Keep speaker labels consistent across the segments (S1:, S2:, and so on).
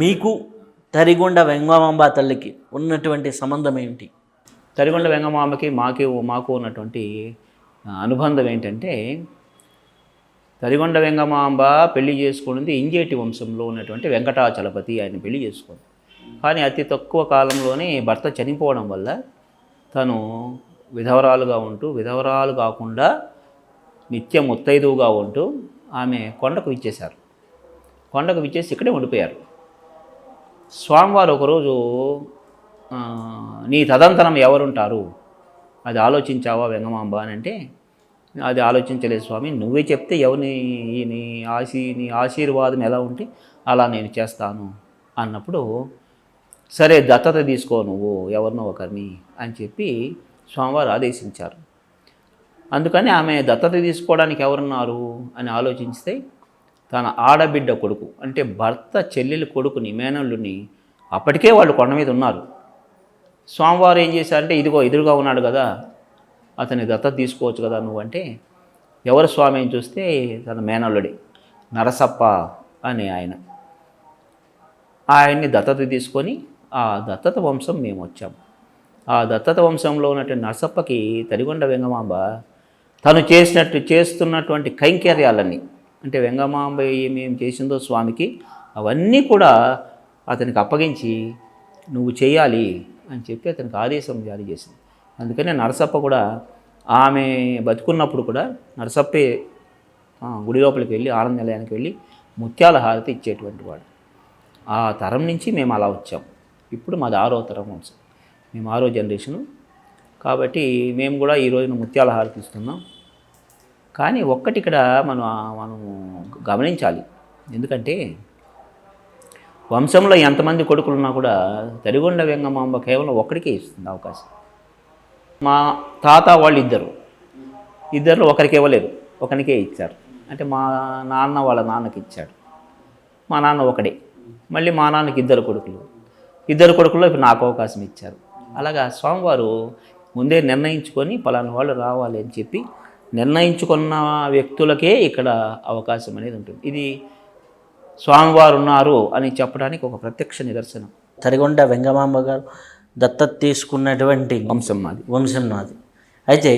S1: మీకు తరిగొండ వెంగమాంబ తల్లికి ఉన్నటువంటి సంబంధం ఏమిటి
S2: తరిగొండ వెంగమాంబకి మాకి మాకు ఉన్నటువంటి అనుబంధం ఏంటంటే తరిగొండ వెంగమాంబ పెళ్ళి చేసుకున్నది ఇంజేటి వంశంలో ఉన్నటువంటి వెంకటాచలపతి ఆయన పెళ్ళి చేసుకుంది. కానీ అతి తక్కువ కాలంలోనే భర్త చనిపోవడం వల్ల తను విధవరాలుగా ఉంటూ విధవరాలు కాకుండా నిత్య ముత్తైదువుగా ఉంటూ ఆమె కొండకు ఇచ్చేశారు కొండకు విచ్చేసి ఇక్కడే ఉండిపోయారు. స్వామివారు ఒకరోజు నీ తదంతరం ఎవరుంటారు? అది ఆలోచించావా వెంగమాంబ అని అంటే అది ఆలోచించలేదు స్వామి. నువ్వే చెప్తే ఎవరిని నీ ఆశీ నీ ఆశీర్వాదం ఎలా ఉంటే అలా నేను చేస్తాను అన్నప్పుడు సరే దత్తత తీసుకో నువ్వు ఎవరినో ఒకరిని అని చెప్పి స్వామివారు ఆదేశించారు. అందుకని ఆమె దత్తత తీసుకోవడానికి ఎవరున్నారు అని ఆలోచిస్తే తన ఆడబిడ్డ కొడుకు అంటే భర్త చెల్లెలు కొడుకుని నిమేనల్లుని అప్పటికే వాళ్ళు కొండ మీద ఉన్నారు. స్వామివారు ఏం చేశారంటే ఇదిగో ఎదురుగా ఉన్నాడు కదా అతని దత్తత తీసుకోవచ్చు కదా నువ్వంటే ఎవరు స్వామి అని చూస్తే తన మేనల్లుడే నరసప్ప అనే ఆయన. ఆయన్ని దత్తత తీసుకొని ఆ దత్తత వంశం మేము వచ్చాము. ఆ దత్తత వంశంలో ఉన్నటువంటి నరసప్పకి తరిగొండ వెంగమాంబ తను చేసినట్టు చేస్తున్నటువంటి కైంకర్యాలన్నీ అంటే వెంగమాంబ ఏమేం చేసిందో స్వామికి అవన్నీ కూడా అతనికి అప్పగించి నువ్వు చేయాలి అని చెప్పి అతనికి ఆదేశం జారీ చేసింది. అందుకనే నరసప్ప కూడా ఆమె బతుకున్నప్పుడు కూడా నరసప్పే గుడి లోపలికి వెళ్ళి ఆనంద నిలయానికి వెళ్ళి ముత్యాల హారతి ఇచ్చేటువంటి వాడు. ఆ తరం నుంచి మేము అలా వచ్చాం. ఇప్పుడు మాది ఆరో తరం మేము ఆరో జనరేషను. కాబట్టి మేము కూడా ఈ రోజున ముత్యాల హారతి ఇస్తున్నాం. కానీ ఒక్కటి ఇక్కడ మనం మనం గమనించాలి. ఎందుకంటే వంశంలో ఎంతమంది కొడుకులు ఉన్నా కూడా తరిగొండ వెంగమాంబ కేవలం ఒక్కడికే ఇస్తుంది అవకాశం. మా తాత వాళ్ళు ఇద్దరు ఇద్దరు ఒకరికి ఇవ్వలేదు. ఒకరికే ఇచ్చారు. అంటే మా నాన్న వాళ్ళ నాన్నకి ఇచ్చాడు. మా నాన్న ఒకడే. మళ్ళీ మా నాన్నకి ఇద్దరు కొడుకులు. ఇద్దరు కొడుకుల్లో ఇప్పుడు నాకు అవకాశం ఇచ్చారు. అలాగా స్వామివారు ముందే నిర్ణయించుకొని పలానా వాళ్ళు రావాలి అని చెప్పి నిర్ణయించుకున్న వ్యక్తులకే ఇక్కడ అవకాశం అనేది ఉంటుంది. ఇది స్వామివారు ఉన్నారు అని చెప్పడానికి ఒక ప్రత్యక్ష నిదర్శనం.
S1: తరిగొండ వెంగమాంబ గారు దత్తత తీసుకున్నటువంటి
S2: వంశం మాది.
S1: వంశం నాది అయితే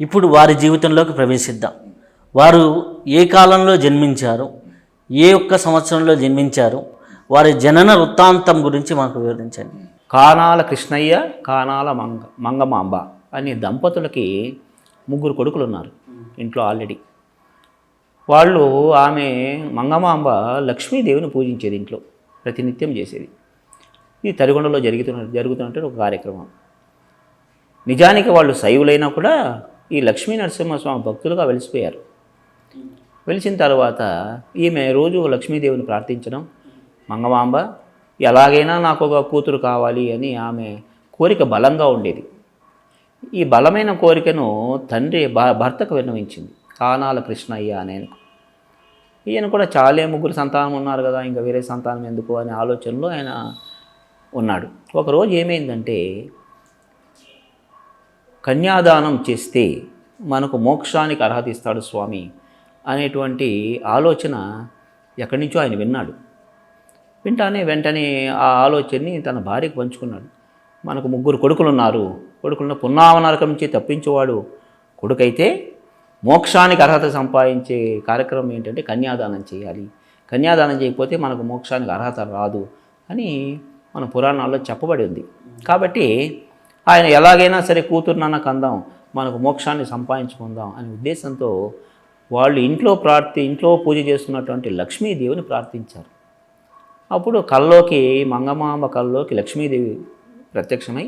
S1: ఇప్పుడు వారి జీవితంలోకి ప్రవేశిద్దాం. వారు ఏ కాలంలో జన్మించారు? ఏ ఒక్క సంవత్సరంలో జన్మించారు? వారి జనన వృత్తాంతం గురించి మాకు వివరించండి.
S2: కానాల కృష్ణయ్య కానాల మంగ మంగమాంబ అనే దంపతులకి ముగ్గురు కొడుకులు ఉన్నారు ఇంట్లో ఆల్రెడీ. వాళ్ళు ఆమె మంగమాంబ లక్ష్మీదేవిని పూజించేది ఇంట్లో ప్రతినిత్యం చేసేది. ఇది తరిగొండలో జరుగుతున్న జరుగుతున్నట్టు ఒక కార్యక్రమం. నిజానికి వాళ్ళు శైవులైనా కూడా ఈ లక్ష్మీ నరసింహస్వామి భక్తులుగా వెలిసిపోయారు. వెలిసిన తర్వాత ఈమె రోజు లక్ష్మీదేవిని ప్రార్థించడం మంగమాంబ ఎలాగైనా నాకు ఒక కూతురు కావాలి అని ఆమె కోరిక బలంగా ఉండేది. ఈ బలమైన కోరికను తండ్రి భ- భర్తకు విన్నవించింది. కానాల కృష్ణయ్య అనే ఈయన కూడా చాలే ముగ్గురు సంతానం ఉన్నారు కదా ఇంకా వేరే సంతానం ఎందుకు అనే ఆలోచనలో ఆయన ఉన్నాడు. ఒకరోజు ఏమైందంటే కన్యాదానం చేస్తే మనకు మోక్షానికి అర్హత ఇస్తాడు స్వామి అనేటువంటి ఆలోచన ఎక్కడి నుంచో ఆయన విన్నాడు. వింటానే వెంటనే ఆ ఆలోచనని తన భార్యకు పంచుకున్నాడు. మనకు ముగ్గురు కొడుకులు ఉన్నారు కొడుకులను పున్నావనరకం నుంచి తప్పించేవాడు కొడుకైతే మోక్షానికి అర్హత సంపాదించే కార్యక్రమం ఏంటంటే కన్యాదానం చేయాలి. కన్యాదానం చేయకపోతే మనకు మోక్షానికి అర్హత రాదు అని మన పురాణాల్లో చెప్పబడి ఉంది. కాబట్టి ఆయన ఎలాగైనా సరే కూతురునన్న కందాం మనకు మోక్షాన్ని సంపాదించుకుందాం అనే ఉద్దేశంతో వాళ్ళు ఇంట్లో ప్రార్థి ఇంట్లో పూజ చేస్తున్నటువంటి లక్ష్మీదేవిని ప్రార్థించారు. అప్పుడు కల్లోకి మంగమాంబ కల్లోకి లక్ష్మీదేవి ప్రత్యక్షమై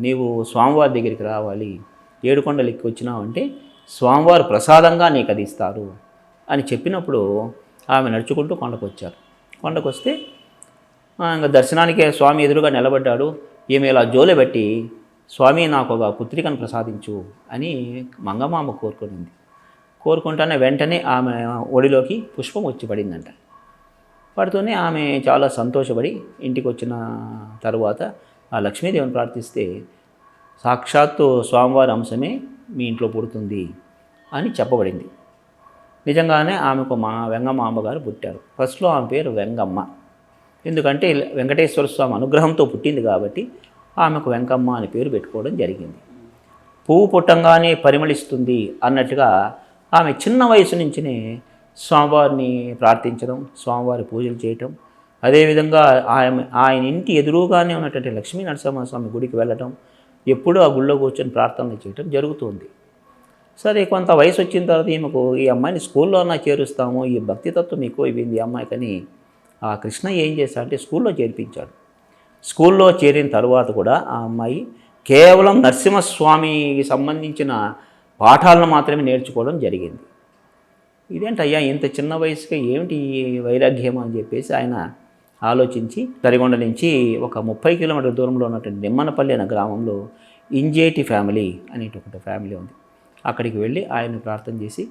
S2: నీవు స్వామివారి దగ్గరికి రావాలి. ఏడుకొండలు వచ్చినావు వచ్చినావంటే స్వామివారు ప్రసాదంగా నీకు అది ఇస్తారు అని చెప్పినప్పుడు ఆమె నడుచుకుంటూ కొండకు వచ్చారు కొండకు వస్తే ఇంకా దర్శనానికే స్వామి ఎదురుగా నిలబడ్డాడు. ఈమె ఇలా జోలెబెట్టి స్వామి నాకు ఒక పుత్రికను ప్రసాదించు అని మంగమామ కోరుకునింది. కోరుకుంటానే వెంటనే ఆమె ఒడిలోకి పుష్పం వచ్చి పడిందంట. పడుతూనే ఆమె చాలా సంతోషపడి ఇంటికి వచ్చిన తరువాత ఆ లక్ష్మీదేవిని ప్రార్థిస్తే సాక్షాత్తు స్వామివారి అంశమే మీ ఇంట్లో పుడుతుంది అని చెప్పబడింది. నిజంగానే ఆమెకు మా వెంగమ్మ అమ్మగారు పుట్టారు. ఫస్ట్లో ఆమె పేరు వెంగమ్మ. ఎందుకంటే వెంకటేశ్వర స్వామి అనుగ్రహంతో పుట్టింది కాబట్టి ఆమెకు వెంకమ్మ అని పేరు పెట్టుకోవడం జరిగింది. పువ్వు పుట్టంగానే పరిమళిస్తుంది అన్నట్టుగా ఆమె చిన్న వయసు నుంచినే స్వామివారిని ప్రార్థించడం స్వామివారి పూజలు చేయటం అదేవిధంగా ఆయన ఆయన ఇంటి ఎదురుగానే ఉన్నటువంటి లక్ష్మీ నరసింహస్వామి గుడికి వెళ్ళటం ఎప్పుడూ ఆ గుళ్ళో కూర్చొని ప్రార్థనలు చేయటం జరుగుతుంది. సరే కొంత వయసు వచ్చిన తర్వాత ఈమెకు ఈ అమ్మాయిని స్కూల్లో అన్నా చేరుస్తాము ఈ భక్తితత్వం ఎక్కువ అయిపోయింది ఈ అమ్మాయికని ఆ కృష్ణ ఏం చేశాడంటే స్కూల్లో చేర్పించాడు. స్కూల్లో చేరిన తర్వాత కూడా ఆ అమ్మాయి కేవలం నరసింహస్వామికి సంబంధించిన పాఠాలను మాత్రమే నేర్చుకోవడం జరిగింది. ఇదేంటయ్యా ఇంత చిన్న వయసుగా ఏమిటి ఈ వైరాగ్యం అని చెప్పేసి ఆయన ఆలోచించి తరిగొండ నుంచి ఒక ముప్పై కిలోమీటర్ల దూరంలో ఉన్నటువంటి నిమ్మనపల్లి అనే గ్రామంలో ఇంజేటి ఫ్యామిలీ అనేటువంటి ఫ్యామిలీ ఉంది. అక్కడికి వెళ్ళి ఆయన ప్రార్థన చేసి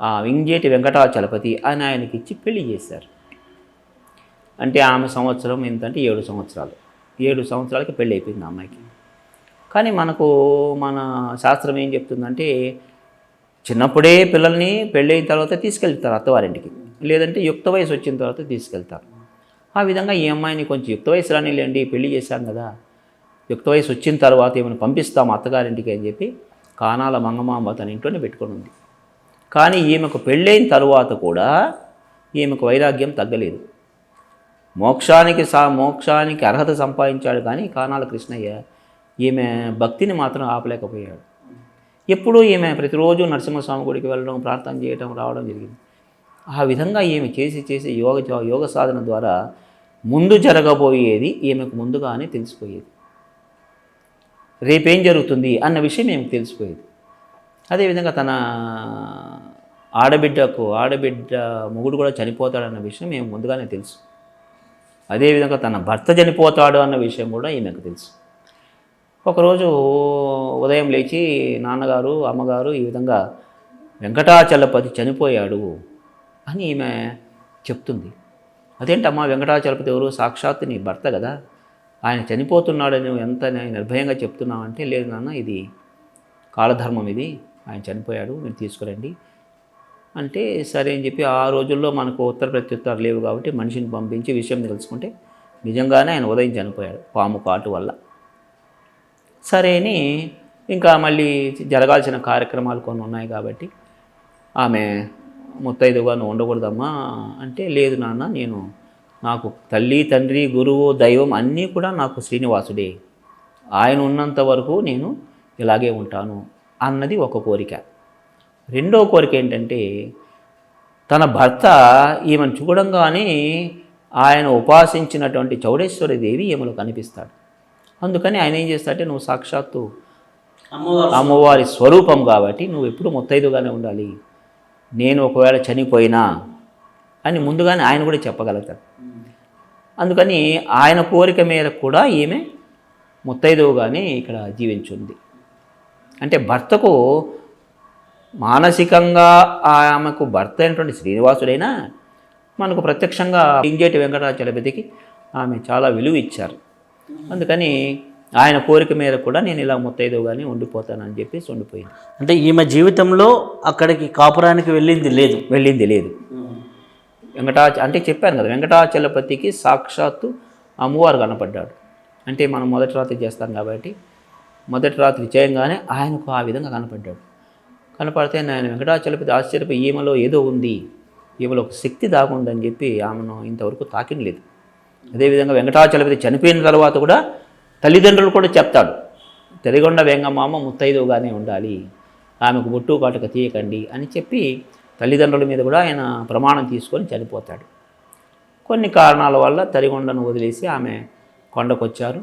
S2: ఆ ఇంజేటి వెంకటాచలపతి అని ఆయనకి ఇచ్చి పెళ్ళి చేశారు. అంటే ఆమె సంవత్సరం ఎంతంటే ఏడు సంవత్సరాలు. ఏడు సంవత్సరాలకి పెళ్ళి అయిపోయింది అమ్మాయికి. కానీ మనకు మన శాస్త్రం ఏం చెప్తుందంటే చిన్నప్పుడే పిల్లల్ని పెళ్ళైన తర్వాత తీసుకెళ్తారు అత్తవారింటికి. లేదంటే యుక్త వయసు వచ్చిన తర్వాత తీసుకెళ్తారు. ఆ విధంగా ఈ అమ్మాయిని కొంచెం యుక్త వయసు రానిలేండి పెళ్ళి చేశాం కదా. యుక్త వయసు వచ్చిన తర్వాత ఏమైనా పంపిస్తాం అత్తగారింటికి అని చెప్పి కానాల మంగమాంబ తన ఇంట్లోనే పెట్టుకొని ఉంది. కానీ ఈమెకు పెళ్ళైన తర్వాత కూడా ఈమెకు వైరాగ్యం తగ్గలేదు. మోక్షానికి సా మోక్షానికి అర్హత సంపాదించాడు కానీ కానాల కృష్ణయ్య ఈమె భక్తిని మాత్రం ఆపలేకపోయాడు. ఎప్పుడూ ఈమె ప్రతిరోజు నరసింహస్వామి గుడికి వెళ్ళడం ప్రార్థన చేయడం రావడం జరిగింది. ఆ విధంగా ఈమె చేసి చేసి యోగ యోగ సాధన ద్వారా ముందు జరగబోయేది ఈమెకు ముందుగానే తెలిసిపోయేది. రేపేం జరుగుతుంది అన్న విషయం ఈమెకు తెలిసిపోయేది. అదేవిధంగా తన ఆడబిడ్డకు ఆడబిడ్డ మొగుడు కూడా చనిపోతాడన్న విషయం మేము ముందుగానే తెలుసు. అదేవిధంగా తన భర్త చనిపోతాడు అన్న విషయం కూడా ఈమెకు తెలుసు. ఒకరోజు ఉదయం లేచి నాన్నగారు అమ్మగారు ఈ విధంగా వెంకటాచలపతి చనిపోయాడు అని ఈమె చెప్తుంది. అదేంటమ్మా వెంకటాచలపతి ఎవరు? సాక్షాత్ నీ భర్త కదా. ఆయన చనిపోతున్నాడని నువ్వు ఎంత నిర్భయంగా చెప్తున్నావంటే లేదు నాన్న ఇది కాలధర్మం ఇది. ఆయన చనిపోయాడు మీరు తీసుకురండి. అంటే సరే అని చెప్పి ఆ రోజుల్లో మనకు ఉత్తర ప్రత్యుత్తరాలు లేవు కాబట్టి మనిషిని పంపించి విషయం తెలుసుకుంటే నిజంగానే ఆయన ఉదయం చనిపోయాడు పాము కాటు వల్ల. సరే అని ఇంకా మళ్ళీ జరగాల్సిన కార్యక్రమాలు కొన్ని ఉన్నాయి కాబట్టి ఆమె ముత్తైదుగా నువ్వు ఉండకూడదమ్మా అంటే లేదు నాన్న నేను నాకు తల్లి తండ్రి గురువు దైవం అన్నీ కూడా నాకు శ్రీనివాసుడే. ఆయన ఉన్నంత వరకు నేను ఇలాగే ఉంటాను అన్నది ఒక కోరిక. రెండో కోరిక ఏంటంటే తన భర్త ఈమెను చూడంగానే ఆయన ఉపాసించినటువంటి చౌడేశ్వరి దేవి ఈమెలో కనిపిస్తాడు. అందుకని ఆయన ఏం చేస్తాడంటే నువ్వు సాక్షాత్తు అమ్మవారి స్వరూపం కాబట్టి నువ్వు ఎప్పుడు ముత్తైదుగానే ఉండాలి. నేను ఒకవేళ చనిపోయినా అని ముందుగానే ఆయన కూడా చెప్పగలుగుతాడు. అందుకని ఆయన కోరిక మేరకు కూడా ఈమె ముత్తైదువుగానే ఇక్కడ జీవించుంది. అంటే భర్తకు మానసికంగా ఆమెకు భర్త అయినటువంటి శ్రీనివాసుడైనా మనకు ప్రత్యక్షంగా ఇంజేటి వెంకటాచలపతికి ఆమె చాలా విలువ ఇచ్చారు అందుకని ఆయన కోరిక మేరకు కూడా నేను ఇలా ముత్తైదువుగానే ఉండిపోతానని చెప్పేసి ఉండిపోయింది.
S1: అంటే ఈమె జీవితంలో అక్కడికి కాపురానికి వెళ్ళింది లేదు.
S2: వెళ్ళింది లేదు. వెంకటాచ అంటే చెప్పాను కదా వెంకటాచలపతికి సాక్షాత్తు అమ్మవారు కనపడ్డాడు. అంటే మనం మొదటి రాత్రి చేస్తాం కాబట్టి మొదటి రాత్రి చేయంగానే ఆయనకు ఆ విధంగా కనపడ్డాడు. కనపడితే ఆయన వెంకటాచలపతి ఆశ్చర్యపోయి ఈమెలో ఏదో ఉంది ఈమెలో ఒక శక్తి దాగుందని చెప్పి ఆమెను ఇంతవరకు తాకినలేదు. అదేవిధంగా వెంకటాచలపతి చనిపోయిన తర్వాత కూడా తల్లిదండ్రులు కూడా చెప్తాడు తెరిగొండ వెంగమామ ముత్తైదువుగానే ఉండాలి ఆమెకు బొట్టు కాటుక తీయకండి అని చెప్పి తల్లిదండ్రుల మీద కూడా ఆయన ప్రమాణం తీసుకొని చనిపోతాడు. కొన్ని కారణాల వల్ల తరిగొండను వదిలేసి ఆమె కొండకొచ్చారు.